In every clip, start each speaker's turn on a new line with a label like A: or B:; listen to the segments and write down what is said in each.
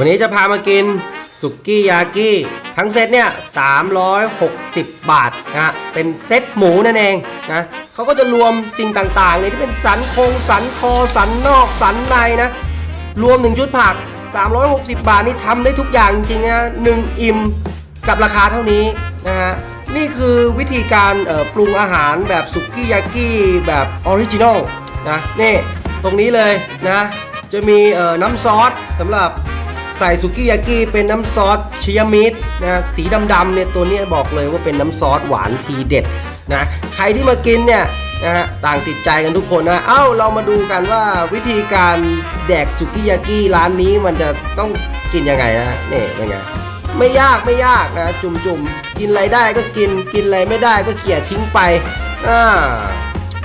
A: วันนี้จะพามากินสุกี้ยากิทั้งเซตเนี่ย360 บาทนะฮะเป็นเซตหมูนั่นเองนะเขาก็จะรวมสิ่งต่างๆเนี่ยที่เป็นสันโครงสันคอสันนอกสันในนะ รวมถึงชุดผัก 360 บาทนี่ทำได้ทุกอย่างจริงๆนะหนึ่งอิ่มกับราคาเท่านี้นะฮะนี่คือวิธีการปรุงอาหารแบบสุกี้ยากิแบบออริจินอลนะนี่ตรงนี้เลยนะจะมีน้ำซอสสำหรับ ใส่สุกี้ยากิเป็นน้ำซอสชิยามิตนะสีดำๆเนี่ยตัวนี้บอกเลยว่าเป็นน้ำซอสหวานทีเด็ดนะใครที่มากินเนี่ยนะฮะต่างติดใจกันทุกคนนะเอ้าเรามาดูกันว่าวิธีการแดกสุกี้ยากิร้านนี้มันจะต้องกินยังไงนะนี่เป็นไงไม่ยากไม่ยากนะจุ่มจุ่มๆกินอะไรได้ก็กินกินอะไรไม่ได้ก็เขี่ยทิ้งไปอ่า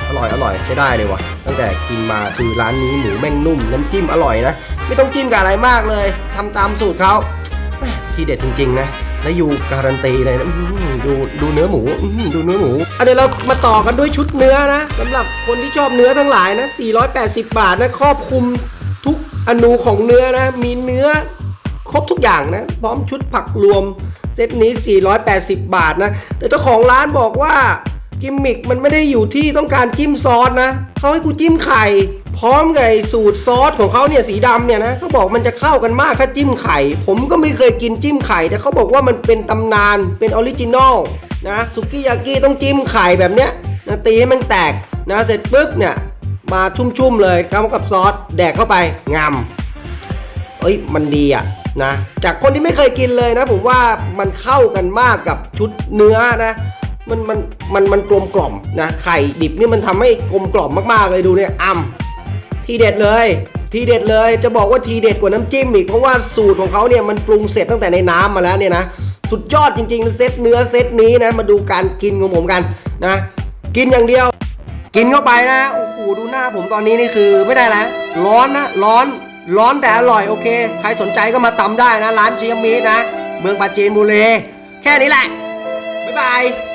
A: อร่อยอร่อยใช้ได้เลยว่ะตั้งแต่กินมาคือร้านนี้หมูแม่งนุ่มน้ำจิ้มอร่อยนะ ไม่ต้องจิ้มกับอะไรมากเลยทำตามสูตรเขาแม่ทีเด็ดจริง ๆ นะและอยู่การันตีเลยนะดูดูเนื้อหมูดูเนื้อหมูอะเดี๋ยวเรามาต่อกันด้วยชุดเนื้อนะสำหรับคนที่ชอบเนื้อทั้งหลายนะ 480 บาทนะครอบคลุมทุกอนูของเนื้อนะ มีเนื้อครบทุกอย่างนะ พร้อมชุดผักรวม เซตนี้ 480 บาทนะ แต่เจ้าของร้านบอกว่ากิมมิกมันไม่ได้อยู่ที่ต้องการจิ้มซอสนะเขาให้กูจิ้มไข่ พร้อมกับไอ้สูตรซอสของเขาเนี่ยสีดำเนี่ยนะเขาบอกมันจะเข้ากันมากถ้าจิ้มไข่ ผมก็ไม่เคยกินจิ้มไข่ แต่เขาบอกว่ามันเป็นตำนานเป็นออริจินอลนะสุกี้ยากิต้องจิ้มไข่แบบเนี้ยนะตีให้มันแตกนะเสร็จปุ๊บเนี่ยมาชุ่มๆเลยเข้ากับซอสแดกเข้าไปงามเอ้ยมันดีอะนะจากคนที่ไม่เคยกินเลยนะ ผมว่ามันเข้ากันมากกับชุดเนื้อนะมันมันมันมันกลมกล่อมนะไข่ดิบนี่มันทำให้กลมกล่อมมากๆเลยดูเนี่ยอ่ำ ทีเด็ดเลย ทีเด็ดเลยจะบอกว่าทีเด็ดกว่าน้ำจิ้มอีกเพราะว่าสูตรของเขาเนี่ยมันปรุงเสร็จตั้งแต่ในน้ำมาแล้วเนี่ยนะสุดยอดจริงๆเซตเนื้อเซตนี้นะมาดูการกินของผมกันนะกินอย่างเดียว กินเข้าไปนะโอ้โหดูหน้าผมตอนนี้นี่คือไม่ได้แล้วร้อนนะร้อนร้อนแต่อร่อยโอเค ใครสนใจก็มาตำได้นะ ร้านเชิยามินะ เมืองปราจีนบุรีแค่นี้แหละ บ๊ายบาย